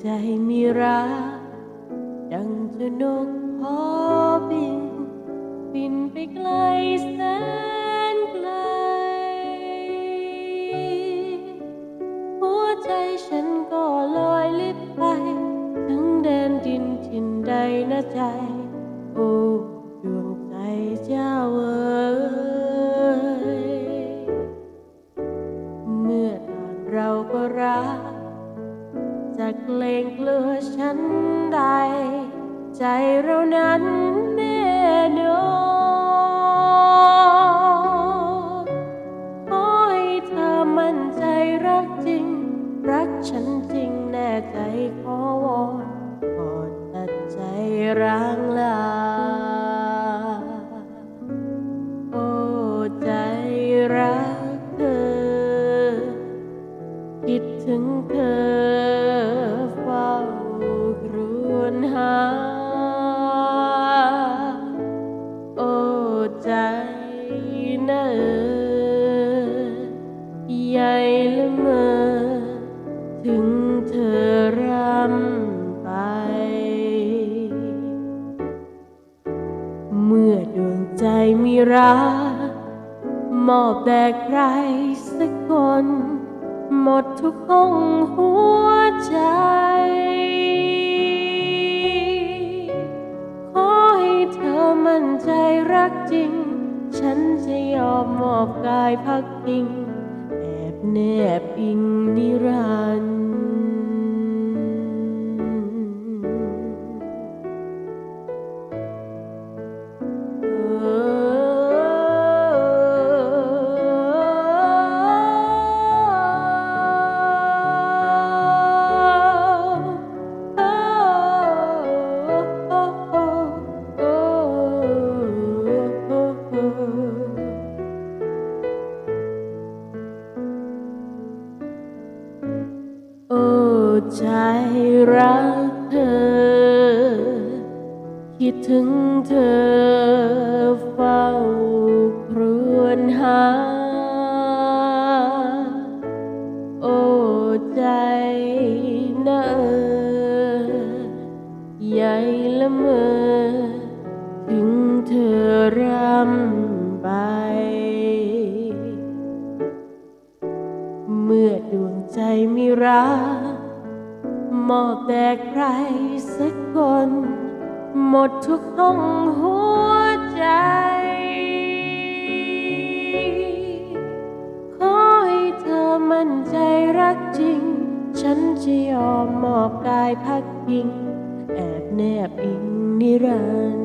ใจมีรัก ดังจะนกพอบิน บินไปไกลแสนไกล หัวใจฉันก็ลอยลิบไป ถึงแดนดินทินใดนะใจ โอ้ดวงใจเจ้าเอ๋ยเมื่อต่าเราก็รัก เกรงกลัวฉันใด ใจเรานั้นแน่นอนขอให้เธอมั่นใจรักจริง รักฉันจริงแน่ใจขอวอนก่อนตัดใจร้างลา โอ้ใจรักเธอ คิดถึงเธอ ใจนอใหญ่ละเมอถึงเธอรำไป เมื่อดวงใจมีรักมอบแด่ใครสักคน หมดทุกห้องหัวใจ จริง ฉันจะยอมมอบกายพักพิง แอบแนบอิงนิรันดร์ ใจรักเธอ คิดถึงเธอเฝ้าครวนหา โอ้ใจเนอใหญ่ละเมอ ถึงเธอรำไป เมื่อดวงใจมีรัก มอบแต่ใครสักคน หมดทุกห้องหัวใจ ขอให้เธอมั่นใจรักจริง ฉันจะยอมมอบกายพักพิง แอบแนบอิงนิรันดร์